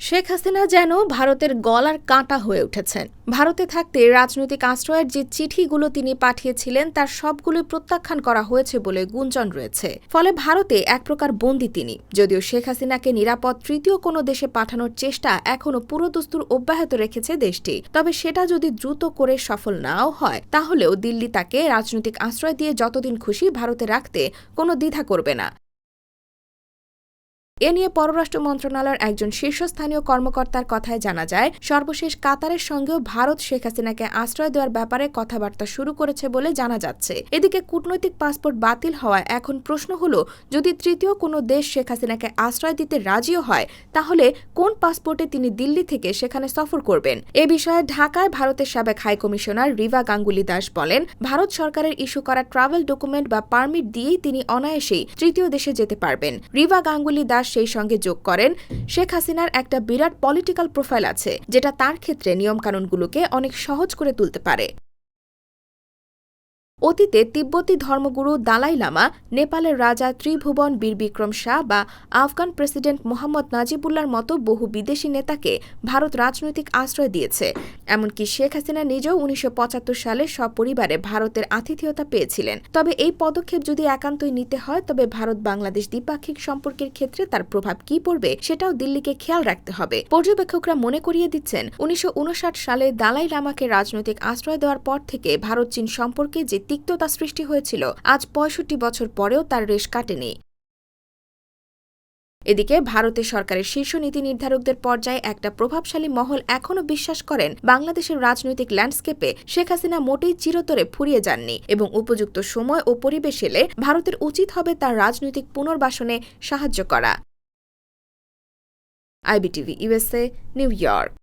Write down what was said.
শেখ হাসিনা যেন ভারতের গলার কাঁটা হয়ে উঠেছেন। ভারতে থাকতে রাজনৈতিক আশ্রয়ের যে চিঠিগুলো তিনি পাঠিয়েছিলেন, তার সবগুলোই প্রত্যাখ্যান করা হয়েছে বলে গুঞ্জন রয়েছে। ফলে ভারতে এক প্রকার বন্দী তিনি। যদিও শেখ হাসিনাকে নিরাপদ তৃতীয় কোনো দেশে পাঠানোর চেষ্টা এখনও পুরোদস্তুর অব্যাহত রেখেছে দেশটি, তবে সেটা যদি দ্রুত করে সফল নাও হয়, তাহলেও দিল্লি তাকে রাজনৈতিক আশ্রয় দিয়ে যতদিন খুশি ভারতে রাখতে কোনো দ্বিধা করবে না। এ নিয়ে পররাষ্ট্র মন্ত্রণালয়ের একজন শীর্ষস্থানীয় কর্মকর্তার কথায় জানা যায়, সর্বশেষ কাতারের সঙ্গেও ভারত শেখ হাসিনাকে আশ্রয় দেওয়ার ব্যাপারে কথাবার্তা শুরু করেছে বলে জানা যাচ্ছে। এদিকে কূটনৈতিক পাসপোর্ট বাতিল হওয়ায় এখন প্রশ্ন হল, যদি তৃতীয় কোনো দেশ শেখ হাসিনাকে আশ্রয় দিতে রাজিও হয়, তাহলে কোন পাসপোর্টে তিনি দিল্লি থেকে সেখানে সফর করবেন? এ বিষয়ে ঢাকায় ভারতের সাবেক হাই কমিশনার রিভা গাঙ্গুলি দাস বলেন, ভারত সরকারের ইস্যু করা ট্রাভেল ডকুমেন্ট বা পারমিট দিয়েই তিনি অনায়াসেই তৃতীয় দেশে যেতে পারবেন। রিভা গাঙ্গুলি দাস সেই সঙ্গে যোগ করেন, শেখ হাসিনার একটা বিরাট পলিটিক্যাল প্রোফাইল আছে, যেটা তার ক্ষেত্রে নিয়মকানুনগুলোকে অনেক সহজ করে তুলতে পারে। অতীতে তিব্বতী ধর্মগুরু দালাই লামা, নেপালের রাজা ত্রিভুবন বীরবিক্রম শাহ বা আফগান প্রেসিডেন্ট মোহাম্মদ নাজিবুল্লার মতো বহু বিদেশি নেতাকে ভারত রাজনৈতিক আশ্রয় দিয়েছে। এমনকি শেখ হাসিনা নিজেও উনিশশো সালে সপরিবারে ভারতের আতিথেয়তা পেয়েছিলেন। তবে এই পদক্ষেপ যদি একান্তই নিতে হয়, তবে ভারত বাংলাদেশ দ্বিপাক্ষিক সম্পর্কের ক্ষেত্রে তার প্রভাব কি পড়বে সেটাও দিল্লিকে খেয়াল রাখতে হবে। পর্যবেক্ষকরা মনে করিয়ে দিচ্ছেন, উনিশশো উনষাট সালে দালাই লামাকে রাজনৈতিক আশ্রয় দেওয়ার পর থেকে ভারত চীন সম্পর্কে যে তিক্ততা সৃষ্টি হয়েছিল। আজ পঁয়ষট্টি বছর পরেও তার রেশ কাটেনি। এদিকে ভারতের সরকারের শীর্ষ নীতি নির্ধারকদের পর্যায়ে একটা প্রভাবশালী মহল এখনও বিশ্বাস করেন, বাংলাদেশের রাজনৈতিক ল্যান্ডস্কেপে শেখ হাসিনা মোটেই চিরতরে ফুরিয়ে যাননি এবং উপযুক্ত সময় ও পরিবেশ এলে ভারতের উচিত হবে তার রাজনৈতিক পুনর্বাসনে সাহায্য করা। IBTV USA New York.